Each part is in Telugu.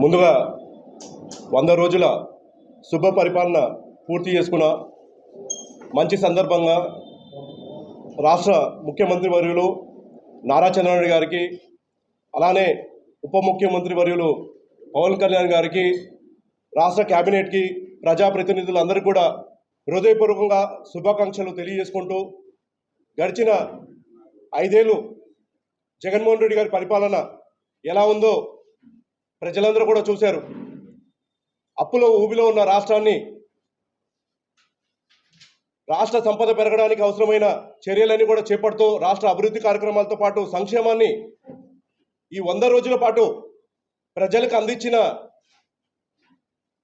ముందుగా వంద రోజుల శుభ పరిపాలన పూర్తి చేసుకున్న మంచి సందర్భంగా రాష్ట్ర ముఖ్యమంత్రి వర్యులు నారా చంద్రబాబు గారికి అలానే ఉప ముఖ్యమంత్రి వర్యులు పవన్ కళ్యాణ్ గారికి రాష్ట్ర కేబినెట్కి ప్రజాప్రతినిధులందరికీ కూడా హృదయపూర్వకంగా శుభాకాంక్షలు తెలియజేసుకుంటూ గడిచిన ఐదేళ్ళు జగన్మోహన్ రెడ్డి గారి పరిపాలన ఎలా ఉందో ప్రజలందరూ కూడా చూశారు. అప్పులో ఊబిలో ఉన్న రాష్ట్రాన్ని రాష్ట్ర సంపద పెరగడానికి అవసరమైన చర్యలన్నీ కూడా చేపడుతూ రాష్ట్ర అభివృద్ధి కార్యక్రమాలతో పాటు సంక్షేమాన్ని ఈ వంద రోజుల పాటు ప్రజలకు అందించిన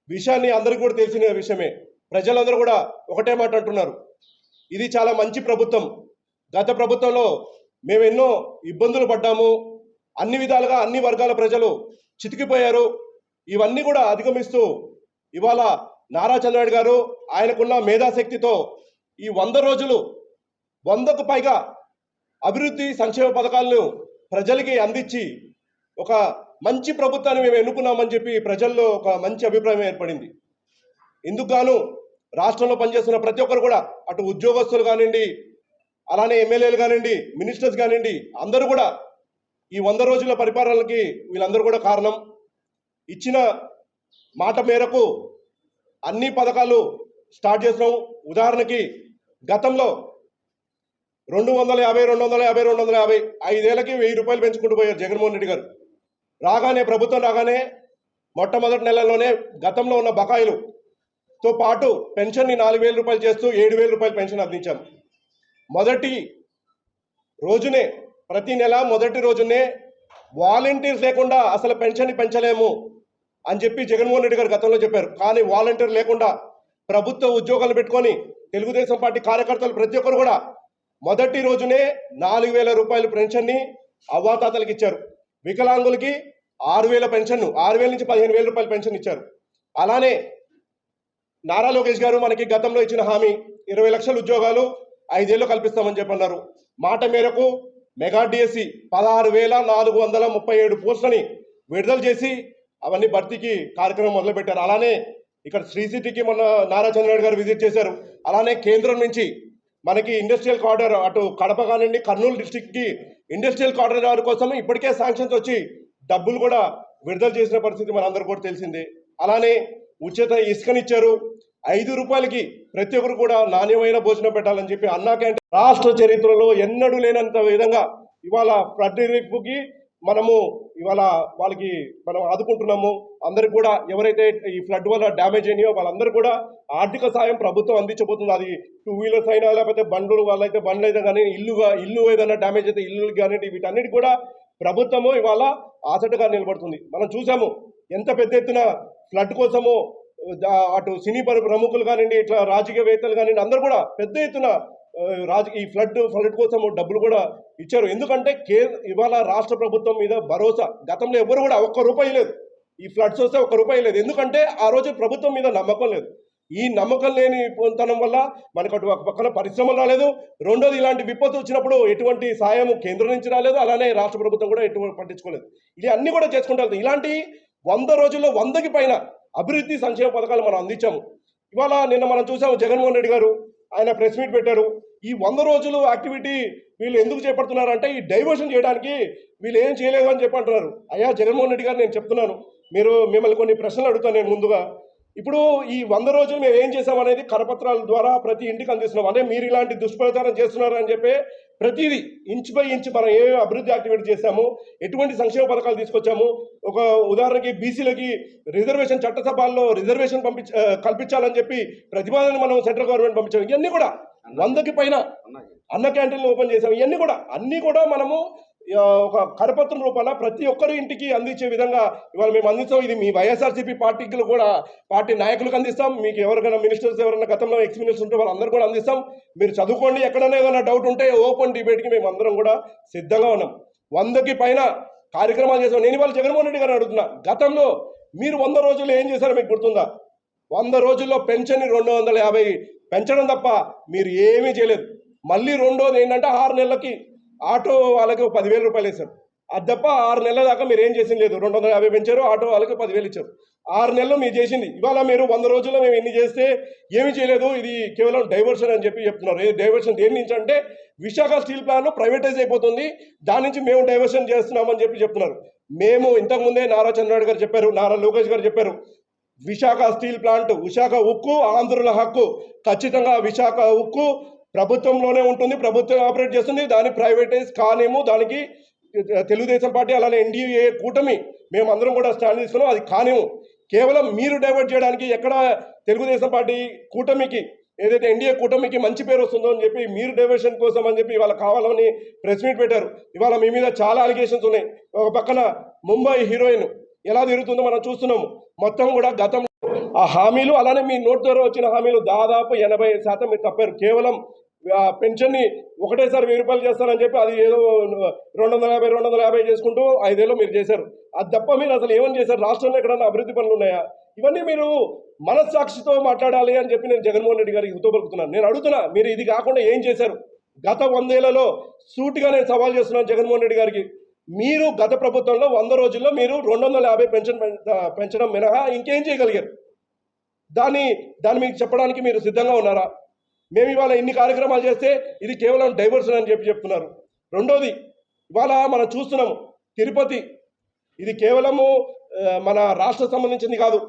విషయాన్ని అందరికీ కూడా తెలిసిన విషయమే. ప్రజలందరూ కూడా ఒకటే మాట అంటున్నారు. ఇది చాలా మంచి ప్రభుత్వం. గత ప్రభుత్వంలో మేము ఎన్నో ఇబ్బందులు పడ్డాము. అన్ని విధాలుగా అన్ని వర్గాల ప్రజలు చితికిపోయారు. ఇవన్నీ కూడా అధిగమిస్తూ ఇవాళ నారా చంద్రబాబు గారు ఆయనకున్న మేధాశక్తితో ఈ వంద రోజులు వందకు పైగా అభివృద్ధి సంక్షేమ పథకాలను ప్రజలకి అందించి ఒక మంచి ప్రభుత్వాన్ని మేము ఎన్నుకున్నామని చెప్పి ప్రజల్లో ఒక మంచి అభిప్రాయం ఏర్పడింది. ఇందుకు గాను రాష్ట్రంలో పనిచేస్తున్న ప్రతి ఒక్కరు కూడా అటు ఉద్యోగస్తులు కానివ్వండి అలానే ఎమ్మెల్యేలు కానివ్వండి మినిస్టర్స్ కానివ్వండి అందరూ కూడా ఈ వంద రోజుల పరిపాలనకి వీళ్ళందరూ కూడా కారణం. ఇచ్చిన మాట మేరకు అన్ని పథకాలు స్టార్ట్ చేసినాం. ఉదాహరణకి గతంలో రెండు వందల యాభై రెండు వందల యాభై రెండు వందల యాభై ఐదేళ్ళకి వెయ్యి రూపాయలు పెంచుకుంటూ పోయారు జగన్మోహన్ రెడ్డి గారు. రాగానే ప్రభుత్వం రాగానే మొట్టమొదటి నెలలోనే గతంలో ఉన్న బకాయిలుతో పాటు పెన్షన్ని నాలుగు వేల రూపాయలు చేస్తూ ఏడు వేల రూపాయలు పెన్షన్ అందించాం. మొదటి రోజునే ప్రతి నెల మొదటి రోజునే వాలంటీర్స్ లేకుండా అసలు పెన్షన్ పెంచలేము అని చెప్పి జగన్మోహన్ రెడ్డి గారు గతంలో చెప్పారు. కానీ వాలంటీర్ లేకుండా ప్రభుత్వ ఉద్యోగాలు పెట్టుకొని తెలుగుదేశం పార్టీ కార్యకర్తలు ప్రతి ఒక్కరు కూడా మొదటి రోజునే నాలుగు వేల రూపాయల పెన్షన్ని అవ్వాతాతలకు ఇచ్చారు. వికలాంగులకి ఆరు వేల పెన్షన్ ఆరు వేల నుంచి పదిహేను వేల రూపాయల పెన్షన్ ఇచ్చారు. అలానే నారా లోకేష్ గారు మనకి గతంలో ఇచ్చిన హామీ ఇరవై లక్షల ఉద్యోగాలు ఐదేళ్ళు కల్పిస్తామని చెప్పన్నారు. మాట మేరకు మెగా డిఎస్సి పదహారు వేల నాలుగు వందల ముప్పై ఏడు పోస్టులని విడుదల చేసి అవన్నీ భర్తీకి కార్యక్రమం మొదలుపెట్టారు. అలానే ఇక్కడ శ్రీ సిటీకి మొన్న నారా చంద్రబాబు గారు విజిట్ చేశారు. అలానే కేంద్రం నుంచి మనకి ఇండస్ట్రియల్ కార్డర్ అటు కడప కానివ్వండి కర్నూలు డిస్టిక్కి ఇండస్ట్రియల్ కార్డర్ కోసం ఇప్పటికే శాంక్షన్స్ వచ్చి డబ్బులు కూడా విడుదల చేసిన పరిస్థితి మనందరూ కూడా తెలిసిందే. అలానే ఉచిత ఇసుకనిచ్చారు. ఐదు రూపాయలకి ప్రతి ఒక్కరు కూడా నాణ్యమైన భోజనం పెట్టాలని చెప్పి అన్నా క్యాంటీన్ రాష్ట్ర చరిత్రలో ఎన్నడూ లేనంత విధంగా ఇవాళ ఫ్లడ్ మనము ఇవాళ వాళ్ళకి మనం ఆదుకుంటున్నాము. అందరికి కూడా ఎవరైతే ఈ ఫ్లడ్ వల్ల డ్యామేజ్ అయినాయో వాళ్ళందరూ కూడా ఆర్థిక సాయం ప్రభుత్వం అందించబోతుంది. అది టూ వీలర్స్ అయినా లేకపోతే బండ్లు వాళ్ళైతే బండ్లు అయితే కానీ ఇల్లుగా ఇల్లు ఏదైనా డ్యామేజ్ అయితే ఇల్లు కానీ వీటన్నిటి కూడా ప్రభుత్వము ఇవాళ ఆసటగా నిలబడుతుంది. మనం చూసాము ఎంత పెద్ద ఎత్తున ఫ్లడ్ కోసము అటు సినీ ప్రముఖులు కానివ్వండి ఇట్లా రాజకీయవేత్తలు కానివ్వండి అందరూ కూడా పెద్ద ఎత్తున ఆ, రాజ ఈ ఫ్లడ్ ఫ్లడ్ కోసం డబ్బులు కూడా ఇచ్చారు. ఎందుకంటే కే ఇవాళ రాష్ట్ర ప్రభుత్వం మీద భరోసా గతంలో ఎవరు కూడా ఒక్క రూపాయి లేదు. ఈ ఫ్లడ్స్ వస్తే ఒక్క రూపాయి లేదు. ఎందుకంటే ఆ రోజు ప్రభుత్వం మీద నమ్మకం లేదు. ఈ నమ్మకం లేని తనం వల్ల మనకు అటు ఒక పక్కన పరిశ్రమలు రాలేదు. రెండోది ఇలాంటి విపత్తు వచ్చినప్పుడు ఎటువంటి సాయం కేంద్రం నుంచి రాలేదు. అలానే రాష్ట్ర ప్రభుత్వం కూడా ఎటువంటి పట్టించుకోలేదు. ఇది అన్నీ కూడా చేసుకుంటారు ఇలాంటి వంద రోజుల్లో వందకి పైన అభివృద్ధి సంక్షేమ పథకాలు మనం అందించాము. ఇవాళ నిన్న మనం చూసాము జగన్మోహన్ రెడ్డి గారు ఆయన ప్రెస్ మీట్ పెట్టారు. ఈ వంద రోజులు యాక్టివిటీ వీళ్ళు ఎందుకు చేపడుతున్నారంటే ఈ డైవర్షన్ చేయడానికి వీళ్ళు ఏం చేయలేదు అని చెప్పి అంటున్నారు. అయ్యా జగన్మోహన్ రెడ్డి గారు నేను చెప్తున్నాను. మీరు మిమ్మల్ని కొన్ని ప్రశ్నలు అడుగుతాను నేను ముందుగా. ఇప్పుడు ఈ వంద రోజులు మేము ఏం చేసామనేది కరపత్రాల ద్వారా ప్రతి ఇంటికి అందిస్తున్నాం. అంటే మీరు ఇలాంటి దుష్ప్రచారం చేస్తున్నారు అని చెప్పి ప్రతిదీ ఇంచ్ బై ఇంచ్ మనం ఏ అభివృద్ధి యాక్టివిటీ చేశాము ఎటువంటి సంక్షేమ పథకాలు తీసుకొచ్చాము ఒక ఉదాహరణకి బీసీలకి రిజర్వేషన్ చట్టసభల్లో రిజర్వేషన్ పంపించ కల్పించాలని చెప్పి ప్రతిపాదన మనం సెంట్రల్ గవర్నమెంట్ పంపించాము ఇవన్నీ కూడా వందకి పైన అన్న క్యాంటీన్లు ఓపెన్ చేసాము ఇవన్నీ కూడా అన్నీ కూడా మనము ఒక కరపత్రం రూపంలో ప్రతి ఒక్కరి ఇంటికి అందించే విధంగా ఇవాళ మేము అందిస్తాం. ఇది మీ వైఎస్ఆర్సీపీ పార్టీకి కూడా పార్టీ నాయకులకు అందిస్తాం. మీకు ఎవరికైనా మినిస్టర్స్ ఎవరైనా గతంలో ఎక్స్ మినిస్టర్స్ ఉంటే వాళ్ళందరూ కూడా అందిస్తాం. మీరు చదువుకోండి ఎక్కడైనా ఏదైనా డౌట్ ఉంటే ఓపెన్ డిబేట్కి మేము అందరం కూడా సిద్ధంగా ఉన్నాం. వందకి పైన కార్యక్రమాలు చేసాం నేను ఇవాళ జగన్మోహన్ రెడ్డి గారు అడుగుతున్నా. గతంలో మీరు వంద రోజుల్లో ఏం చేశారో మీకు గుర్తుందా? వంద రోజుల్లో పెన్షన్ రెండు వందల యాభై పెంచడం తప్ప మీరు ఏమీ చేయలేదు. మళ్ళీ రెండోది ఏంటంటే ఆరు నెలలకి ఆటో వాళ్ళకి పదివేల రూపాయలు వేశారు. అది తప్ప ఆరు నెలల దాకా మీరు ఏం చేసింది లేదు. రెండు వందల యాభై పెంచారు ఆటో వాళ్ళకి పదివేలు ఇచ్చారు. ఆరు నెలలు మీరు చేసింది. ఇవాళ మీరు వంద రోజుల్లో మేము ఎన్ని చేస్తే ఏమి చేయలేదు. ఇది కేవలం డైవర్షన్ అని చెప్పి చెప్తున్నారు. డైవర్షన్ దేని నుంచి అంటే విశాఖ స్టీల్ ప్లాంట్ ప్రైవేటైజ్ అయిపోతుంది. దాని నుంచి మేము డైవర్షన్ చేస్తున్నామని చెప్పి చెప్తున్నారు. మేము ఇంతకుముందే నారా చంద్రబాబు గారు చెప్పారు నారా లోకేష్ గారు చెప్పారు విశాఖ స్టీల్ ప్లాంట్ విశాఖ ఉక్కు ఆంధ్రుల హక్కు. ఖచ్చితంగా విశాఖ ఉక్కు ప్రభుత్వంలోనే ఉంటుంది ప్రభుత్వం ఆపరేట్ చేస్తుంది దాన్ని ప్రైవేటైజ్ కానేమో దానికి తెలుగుదేశం పార్టీ అలానే ఎన్డీఏ కూటమి మేము అందరం కూడా స్టాండ్ తీసుకున్నాం అది కానేమో. కేవలం మీరు డైవర్ట్ చేయడానికి ఎక్కడ తెలుగుదేశం పార్టీ కూటమికి ఏదైతే ఎన్డీఏ కూటమికి మంచి పేరు వస్తుందో అని చెప్పి మీరు డైవర్షన్ కోసం అని చెప్పి ఇవాళ కావాలని ప్రెస్ మీట్ పెట్టారు. ఇవాళ మీ మీద చాలా అలిగేషన్స్ ఉన్నాయి. ఒక పక్కన ముంబై హీరోయిన్ ఎలా తిరుగుతుందో మనం చూస్తున్నాము. మొత్తం కూడా గతం ఆ హామీలు అలానే మీ నోట్ ద్వారా వచ్చిన హామీలు దాదాపు ఎనభై శాతం మీరు తప్పారు. కేవలం పెన్షన్ని ఒకటేసారి వెయ్యి రూపాయలు చేస్తారని చెప్పి అది ఏదో రెండు వందల యాభై రెండు వందల యాభై చేసుకుంటూ ఐదేళ్ళు మీరు చేశారు. అది తప్ప మీరు అసలు ఏమని చేశారు? రాష్ట్రంలో ఎక్కడన్నా అభివృద్ధి పనులు ఉన్నాయా? ఇవన్నీ మీరు మనస్సాక్షితో మాట్లాడాలి అని చెప్పి నేను జగన్మోహన్ రెడ్డి గారికి ఉత్తపలుకుతున్నాను నేను అడుగుతున్నా మీరు ఇది కాకుండా ఏం చేశారు? గత వందేళ్ళలో సూటిగా నేను సవాల్ చేస్తున్నాను జగన్మోహన్ రెడ్డి గారికి. మీరు గత ప్రభుత్వంలో వంద రోజుల్లో మీరు రెండు వందల యాభై పెన్షన్ పెంచడం మినహా ఇంకేం చేయగలిగారు? దాన్ని దాన్ని మీకు చెప్పడానికి మీరు సిద్ధంగా ఉన్నారా? మేము ఇవాళ ఇన్ని కార్యక్రమాలు చేస్తే ఇది కేవలం డైవర్షన్ అని చెప్పి చెప్తున్నారు. రెండోది ఇవాళ మనం చూస్తున్నాము తిరుపతి ఇది కేవలము మన రాష్ట్ర సంబంధించింది కాదు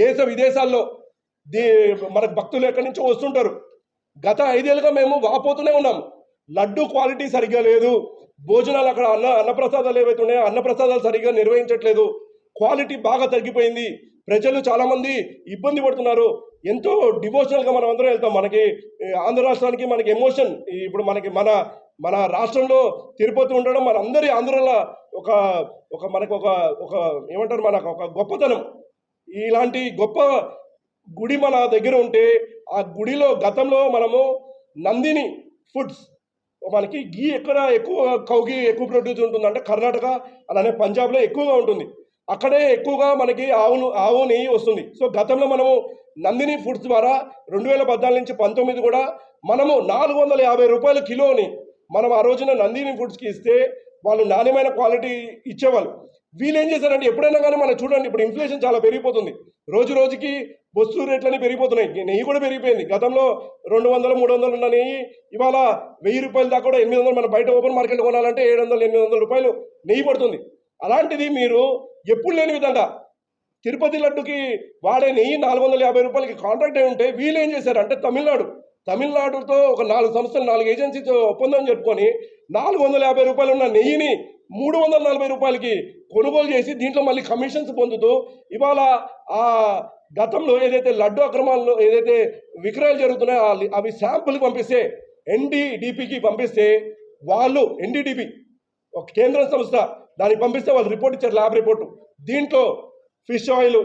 దేశ విదేశాల్లో దీ మన భక్తులు ఎక్కడి నుంచో వస్తుంటారు. గత ఐదేళ్ళుగా మేము వాపోతూనే ఉన్నాం లడ్డు క్వాలిటీ సరిగ్గా లేదు భోజనాలు అక్కడ అన్న అన్నప్రసాదాలు ఏవైతే ఉన్నాయో అన్నప్రసాదాలు సరిగ్గా నిర్వహించట్లేదు క్వాలిటీ బాగా తగ్గిపోయింది ప్రజలు చాలామంది ఇబ్బంది పడుతున్నారు. ఎంతో డివోషనల్గా మనం అందరం వెళ్తాం. మనకి ఆంధ్ర రాష్ట్రానికి మనకి ఎమోషన్ ఇప్పుడు మనకి మన మన రాష్ట్రంలో తిరుపతి ఉండడం మన అందరి ఆంధ్రలో ఒక ఒక మనకు ఒక ఒక ఏమంటారు మనకు ఒక గొప్పతనం. ఇలాంటి గొప్ప గుడి మన దగ్గర ఉంటే ఆ గుడిలో గతంలో మనము నందిని ఫుడ్స్ మనకి గీ ఎక్కడ ఎక్కువ కౌగి ఎక్కువ ప్రొడ్యూస్ ఉంటుందంటే కర్ణాటక అలానే పంజాబ్లో ఎక్కువగా ఉంటుంది. అక్కడే ఎక్కువగా మనకి ఆవును ఆవు నెయ్యి వస్తుంది. సో గతంలో మనము నందిని ఫుడ్స్ ద్వారా రెండు వేల పద్నాలుగు నుంచి పంతొమ్మిది కూడా మనము నాలుగు వందల యాభై రూపాయల కిలోని మనం ఆ రోజున నందిని ఫుడ్స్కి ఇస్తే వాళ్ళు నాణ్యమైన క్వాలిటీ ఇచ్చేవాళ్ళు. వీళ్ళు ఏం చేశారంటే ఎప్పుడైనా కానీ మనం చూడండి ఇప్పుడు ఇన్ఫ్లేషన్ చాలా పెరిగిపోతుంది. రోజు రోజుకి వస్తువు రేట్లన్నీ పెరిగిపోతున్నాయి. నెయ్యి కూడా పెరిగిపోయింది. గతంలో రెండు వందలు మూడు వందలు ఉన్న నెయ్యి ఇవాళ వెయ్యి రూపాయల దాకా కూడా ఎనిమిది వందలు మన బయట ఓపెన్ మార్కెట్లో కొనాలంటే ఏడు వందలు ఎనిమిది వందల రూపాయలు నెయ్యి పడుతుంది. అలాంటిది మీరు ఎప్పుడు లేని విధంగా. తిరుపతి లడ్డుకి వాడే నెయ్యి నాలుగు వందల యాభై రూపాయలకి కాంట్రాక్ట్ అయి ఉంటే వీళ్ళు ఏం చేశారు అంటే తమిళనాడు. తమిళనాడుతో ఒక నాలుగు సంస్థలు నాలుగు ఏజెన్సీతో ఒప్పందం చెప్పుకొని నాలుగు వందల యాభై రూపాయలు ఉన్న నెయ్యిని మూడు వందల నలభై రూపాయలకి కొనుగోలు చేసి దీంట్లో మళ్ళీ కమిషన్స్ పొందుతూ ఇవాళ ఆ గతంలో ఏదైతే లడ్డు అక్రమాల్లో ఏదైతే విక్రయాలు జరుగుతున్నాయో అవి శాంపుల్కి పంపిస్తే ఎన్డీడీపీకి పంపిస్తే వాళ్ళు ఎన్డీడీపీ ఒక కేంద్ర సంస్థ దానికి పంపిస్తే వాళ్ళు రిపోర్ట్ ఇచ్చారు ల్యాబ్ రిపోర్టు. దీంట్లో ఫిష్ ఆయిల్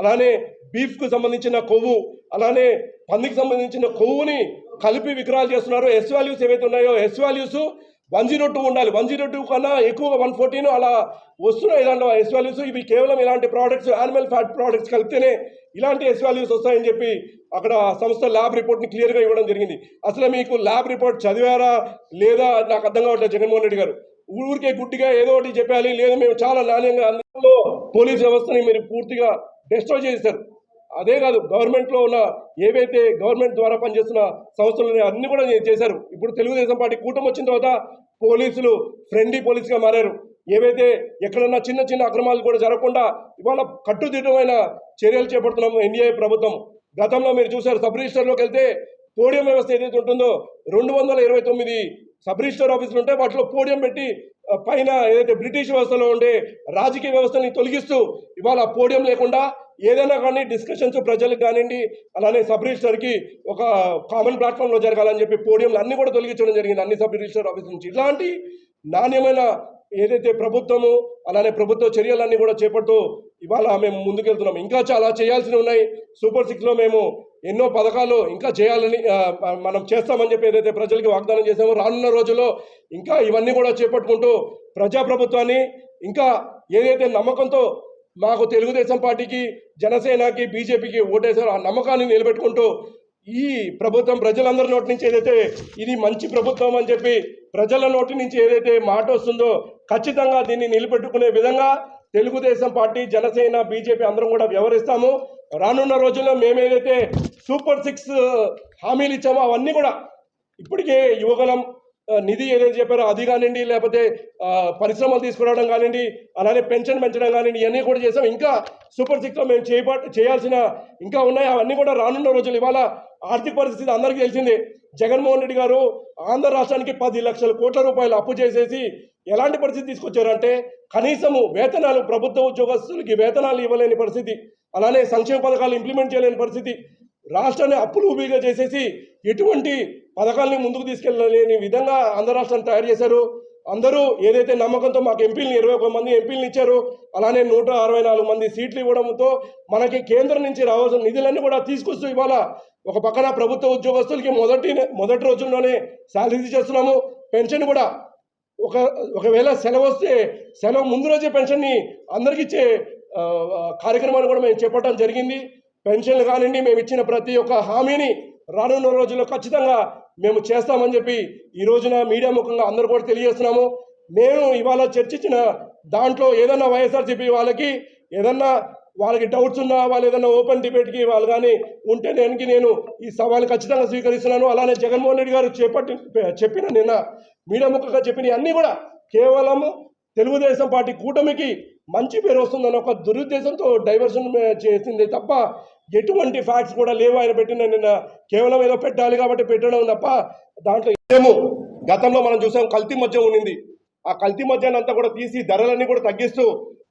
అలానే బీఫ్కు సంబంధించిన కొవ్వు అలానే పందికి సంబంధించిన కొవ్వుని కలిపి విక్రయాలు చేస్తున్నారు. ఎస్ వాల్యూస్ ఏవైతే ఉన్నాయో S values one zero two ఉండాలి. వన్ జీరో టూ కన్నా ఎక్కువగా వన్ ఫోర్టీన్ అలా వస్తున్నాయి. దాంట్లో ఎస్ వాల్యూస్ ఇవి కేవలం ఇలాంటి ప్రోడక్ట్స్ యానిమల్ ఫ్యాట్ ప్రోడక్ట్స్ కలిపితేనే ఇలాంటి ఎస్ వాల్యూస్ వస్తాయని చెప్పి అక్కడ సంస్థ ల్యాబ్ రిపోర్ట్ని క్లియర్గా ఇవ్వడం జరిగింది. అసలు మీకు ల్యాబ్ రిపోర్ట్ చదివారా లేదా నాకు అర్థం కావట్లేదు జగన్మోహన్ రెడ్డి గారు. ఊరికే గుడ్డిగా ఏదో ఒకటి చెప్పాలి. లేదు మేము చాలా నాణ్యంగా అందులో పోలీస్ వ్యవస్థని మీరు పూర్తిగా డిస్ట్రాయ్ చేశారు. అదే కాదు గవర్నమెంట్లో ఉన్న ఏవైతే గవర్నమెంట్ ద్వారా పనిచేస్తున్న సంస్థలు అన్ని కూడా చేశారు. ఇప్పుడు తెలుగుదేశం పార్టీ కూటమి వచ్చిన తర్వాత పోలీసులు ఫ్రెండ్లీ పోలీసుగా మారారు. ఏవైతే ఎక్కడన్నా చిన్న చిన్న అక్రమాలు కూడా జరగకుండా ఇవాళ కట్టుదిట్టమైన చర్యలు చేపడుతున్నాము ఎన్డీఏ ప్రభుత్వం. గతంలో మీరు చూశారు సబ్ రిజిస్టర్లోకి వెళ్తే పోడియం వ్యవస్థ ఏదైతే ఉంటుందో రెండు వందల ఇరవై తొమ్మిది సబ్ రిజిస్టర్ ఆఫీసులు ఉంటాయి వాటిలో పోడియం పెట్టి పైన ఏదైతే బ్రిటిష్ వ్యవస్థలో ఉండే రాజకీయ వ్యవస్థని తొలగిస్తూ ఇవాళ పోడియం లేకుండా ఏదైనా కానీ డిస్కషన్స్ ప్రజలకు కానివ్వండి అలానే సబ్ రిజిస్టర్కి ఒక కామన్ ప్లాట్ఫామ్లో జరగాలని చెప్పి పోడియంలు అన్నీ కూడా తొలగించడం జరిగింది అన్ని సబ్ రిజిస్టర్ ఆఫీస్ నుంచి. ఇలాంటి నాణ్యమైన ఏదైతే ప్రభుత్వము అలానే ప్రభుత్వ చర్యలన్నీ కూడా చేపడుతూ ఇవాళ మేము ముందుకెళ్తున్నాం. ఇంకా చాలా చేయాల్సినవి ఉన్నాయి. సూపర్ సిక్స్లో మేము ఎన్నో పథకాలు ఇంకా చేయాలని మనం చేస్తామని చెప్పి ఏదైతే ప్రజలకి వాగ్దానం చేసామో రానున్న రోజుల్లో ఇంకా ఇవన్నీ కూడా చేపట్టుకుంటూ ప్రజాప్రభుత్వాన్ని ఇంకా ఏదైతే నమ్మకంతో మాకు తెలుగుదేశం పార్టీకి జనసేనకి బీజేపీకి ఓటేశారో ఆ నమ్మకాన్ని నిలబెట్టుకుంటూ ఈ ప్రభుత్వం ప్రజలందరి నోటి నుంచి ఏదైతే ఇది మంచి ప్రభుత్వం అని చెప్పి ప్రజల నోటి నుంచి ఏదైతే మాట వస్తుందో ఖచ్చితంగా దీన్ని నిలబెట్టుకునే విధంగా తెలుగుదేశం పార్టీ జనసేన బీజేపీ అందరం కూడా వ్యవహరిస్తాము. రానున్న రోజుల్లో మేమేదైతే సూపర్ సిక్స్ హామీలు ఇచ్చామో అవన్నీ కూడా ఇప్పటికే యువగలం నిధి ఏదైతే చెప్పారో అది కానివ్వండి లేకపోతే పరిశ్రమలు తీసుకురావడం కానివ్వండి అలానే పెన్షన్ పెంచడం కానివ్వండి ఇవన్నీ కూడా చేసాం. ఇంకా సూపర్ సిక్స్లో మేము చేయబ చేయాల్సిన ఇంకా ఉన్నాయి. అవన్నీ కూడా రానున్న రోజులు ఇవాళ ఆర్థిక పరిస్థితి అందరికీ తెలిసిందే. జగన్మోహన్ రెడ్డి గారు ఆంధ్ర రాష్ట్రానికి పది లక్షల కోట్ల రూపాయలు అప్పు చేసేసి ఎలాంటి పరిస్థితి తీసుకొచ్చారంటే కనీసము వేతనాలు ప్రభుత్వ ఉద్యోగస్తులకి వేతనాలు ఇవ్వలేని పరిస్థితి అలానే సంక్షేమ పథకాలు ఇంప్లిమెంట్ చేయలేని పరిస్థితి. రాష్ట్రాన్ని అప్పులు ఊబిగా చేసేసి ఎటువంటి పథకాల్ని ముందుకు తీసుకెళ్ళలేని విధంగా ఆంధ్ర రాష్ట్రాన్ని తయారు చేశారు. అందరూ ఏదైతే నమ్మకంతో మాకు ఎంపీలను ఇరవై ఒక మంది ఎంపీలను ఇచ్చారు అలానే నూట అరవై నాలుగు మంది సీట్లు ఇవ్వడంతో మనకి కేంద్రం నుంచి రావాల్సిన నిధులన్నీ కూడా తీసుకొస్తూ ఇవాళ ఒక పక్కన ప్రభుత్వ ఉద్యోగస్తులకి మొదటి మొదటి రోజుల్లోనే శాలరీ చేస్తున్నాము పెన్షన్ కూడా. ఒక ఒకవేళ సెలవు వస్తే సెలవు ముందు రోజే పెన్షన్ని అందరికి ఇచ్చే కార్యక్రమాన్ని కూడా మేము చేపట్టడం జరిగింది. పెన్షన్లు కానివ్వండి మేము ఇచ్చిన ప్రతి ఒక్క హామీని రానున్న రోజుల్లో ఖచ్చితంగా మేము చేస్తామని చెప్పి ఈ రోజున మీడియా ముఖంగా అందరూ కూడా తెలియజేస్తున్నాము. మేము ఇవాళ చర్చించిన దాంట్లో ఏదన్నా వైఎస్ఆర్సీపీ వాళ్ళకి ఏదన్నా వాళ్ళకి డౌట్స్ ఉన్నా వాళ్ళు ఏదైనా ఓపెన్ డిబేట్కి వాళ్ళు కానీ ఉంటే నేను నేను ఈ సవాల్ ఖచ్చితంగా స్వీకరిస్తున్నాను. అలానే జగన్మోహన్ రెడ్డి గారు చేపట్టి చెప్పిన నిన్న మీడియా ముఖంగా చెప్పిన అన్నీ కూడా కేవలము తెలుగుదేశం పార్టీ కూటమికి మంచి పేరు వస్తుందని ఒక దురుద్దేశంతో డైవర్షన్ చేసింది తప్ప ఎటువంటి ఫ్యాక్ట్స్ కూడా లేవు. ఆయన పెట్టిన నిన్న కేవలం ఏదో పెట్టాలి కాబట్టి పెట్టడం తప్ప దాంట్లో ఏమో గతంలో మనం చూసాం కల్తీ మధ్య ఉండింది. ఆ కల్తీ మధ్యాన్ని అంతా కూడా తీసి ధరలన్నీ కూడా తగ్గిస్తూ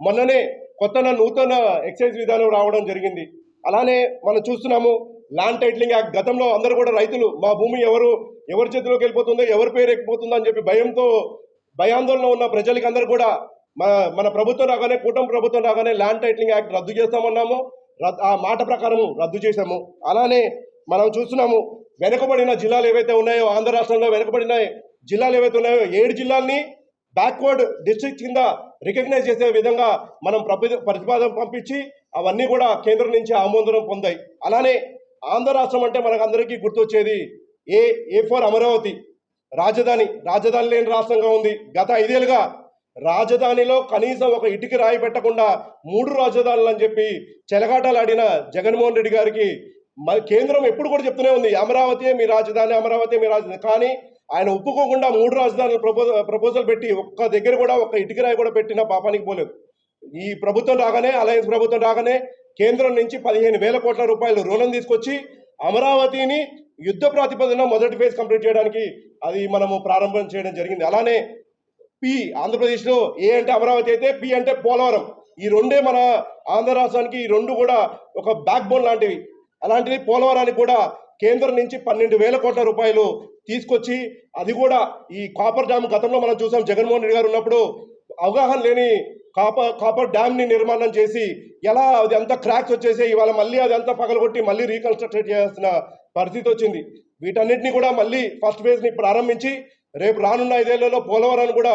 మొన్ననే కొత్త నూతన ఎక్సైజ్ విధానం రావడం జరిగింది. అలానే మనం చూస్తున్నాము ల్యాండ్ టైటిలింగ్ యాక్ట్ గతంలో అందరూ కూడా రైతులు మా భూమి ఎవరు ఎవరి చేతిలోకి వెళ్ళిపోతుందో ఎవరి పేరు ఎక్కిపోతుందో అని చెప్పి భయంతో భయాందోళన ఉన్న ప్రజలకి అందరూ కూడా మన మన ప్రభుత్వం రాగానే కూటమి ప్రభుత్వం రాగానే ల్యాండ్ టైటిలింగ్ యాక్ట్ రద్దు చేస్తామన్నాము. రద్- ఆ మాట ప్రకారం రద్దు చేశాము. అలానే మనం చూస్తున్నాము వెనుకబడిన జిల్లాలు ఏవైతే ఉన్నాయో ఆంధ్ర రాష్ట్రంలో వెనుకబడిన జిల్లాలు ఏవైతే ఉన్నాయో ఏడు జిల్లాల్ని బ్యాక్వర్డ్ డిస్ట్రిక్ట్ కింద రికగ్నైజ్ చేసే విధంగా మనం ప్రతిపాదన పంపించి అవన్నీ కూడా కేంద్రం నుంచి ఆమోదనం పొందాయి. అలానే ఆంధ్ర రాష్ట్రం అంటే మనకు అందరికీ గుర్తొచ్చేది ఏ ఏ ఫర్ అమరావతి. రాజధాని రాజధాని లేని రాష్ట్రంగా ఉంది. గత ఐదేళ్ళుగా రాజధానిలో కనీసం ఒక ఇటుకి రాయి పెట్టకుండా మూడు రాజధానులు అని చెప్పి చెలగాటలాడిన జగన్మోహన్ రెడ్డి గారికి కేంద్రం ఎప్పుడు కూడా చెప్తూనే ఉంది. అమరావతి మీ రాజధాని అమరావతి మీ రాజధాని. కానీ ఆయన ఒప్పుకోకుండా మూడు రాజధానులు ప్రపోజల్ ప్రపోజల్ పెట్టి ఒక్క దగ్గర కూడా ఒక్క ఇటుకి రాయి కూడా పెట్టిన పాపానికి పోలేదు. ఈ ప్రభుత్వం రాగానే అలయన్స్ ప్రభుత్వం రాగానే కేంద్రం నుంచి పదిహేను వేల కోట్ల రూపాయలు రుణం తీసుకొచ్చి అమరావతిని యుద్ధ ప్రాతిపదన మొదటి ఫేజ్ కంప్లీట్ చేయడానికి అది మనము ప్రారంభం చేయడం జరిగింది. అలానే పి ఆంధ్రప్రదేశ్లో ఏ అంటే అమరావతి అయితే పి అంటే పోలవరం. ఈ రెండే మన ఆంధ్ర రాష్ట్రానికి ఈ రెండు కూడా ఒక బ్యాక్ బోన్ లాంటివి. అలాంటిది పోలవరానికి కూడా కేంద్రం నుంచి పన్నెండు వేల కోట్ల రూపాయలు తీసుకొచ్చి అది కూడా ఈ కాపర్ డ్యామ్ గతంలో మనం చూసాం. జగన్మోహన్ రెడ్డి గారు ఉన్నప్పుడు అవగాహన లేని కాపర్ కాపర్ డ్యామ్ని నిర్మాణం చేసి ఎలా అది అంతా క్రాక్స్ వచ్చేసి ఇవాళ మళ్ళీ అది అంతా పగలగొట్టి మళ్ళీ రీకన్స్ట్రక్ట్ చేయాల్సిన పరిస్థితి వచ్చింది. వీటన్నిటిని కూడా మళ్ళీ ఫస్ట్ ఫేజ్ని ప్రారంభించి రేపు రానున్న ఐదేళ్ళలో పోలవరాన్ని కూడా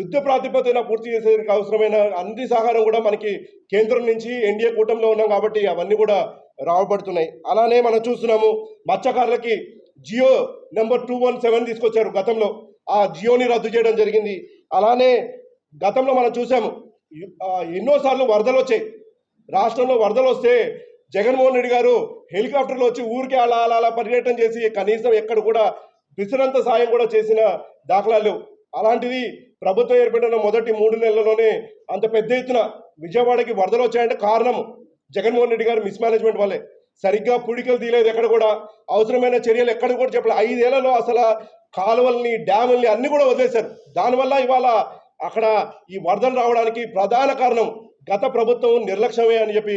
యుద్ధ ప్రాతిపదికన పూర్తి చేసేందుకు అవసరమైన అన్ని సహకారం కూడా మనకి కేంద్రం నుంచి ఎన్డీఏ కూటమిలో ఉన్నాం కాబట్టి అవన్నీ కూడా రావబడుతున్నాయి అలానే మనం చూస్తున్నాము మత్స్యకారులకి GO number two one seven తీసుకొచ్చారు గతంలో. ఆ జియోని రద్దు చేయడం జరిగింది. అలానే గతంలో మనం చూసాము ఎన్నోసార్లు వరదలు వచ్చాయి. రాష్ట్రంలో వరదలు వస్తే జగన్మోహన్ రెడ్డి గారు హెలికాప్టర్లో వచ్చి ఊరికే అలా అలా అలా పర్యటన చేసి కనీసం ఎక్కడ కూడా విసిరంత సాయం కూడా చేసిన దాఖలాలు అలాంటిది ప్రభుత్వం ఏర్పడిన మొదటి మూడు నెలల్లోనే అంత పెద్ద ఎత్తున విజయవాడకి వరదలు వచ్చాయంటే కారణం జగన్మోహన్ రెడ్డి గారు మిస్మేనేజ్మెంట్ వల్లే. సరిగ్గా పుడికలు తీయలేదు ఎక్కడ కూడా. అవసరమైన చర్యలు ఎక్కడ కూడా చెప్పలేదు ఐదేళ్ళలో అసలు కాలువల్ని డ్యాముల్ని అన్ని కూడా వదిలేశారు. దానివల్ల ఇవాళ అక్కడ ఈ వరదలు రావడానికి ప్రధాన కారణం గత ప్రభుత్వం నిర్లక్ష్యమే అని చెప్పి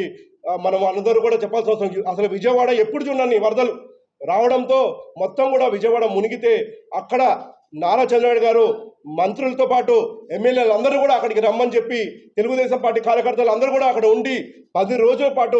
మనం అందరూ కూడా చెప్పాల్సిన అవసరం. అసలు విజయవాడ ఎప్పుడు చూడండి ఈ వరదలు రావడంతో మొత్తం కూడా విజయవాడ మునిగితే అక్కడ నారా చంద్రబాబు గారు మంత్రులతో పాటు ఎమ్మెల్యేలు అందరూ కూడా అక్కడికి రమ్మని చెప్పి తెలుగుదేశం పార్టీ కార్యకర్తలు అందరూ కూడా అక్కడ ఉండి పది రోజుల పాటు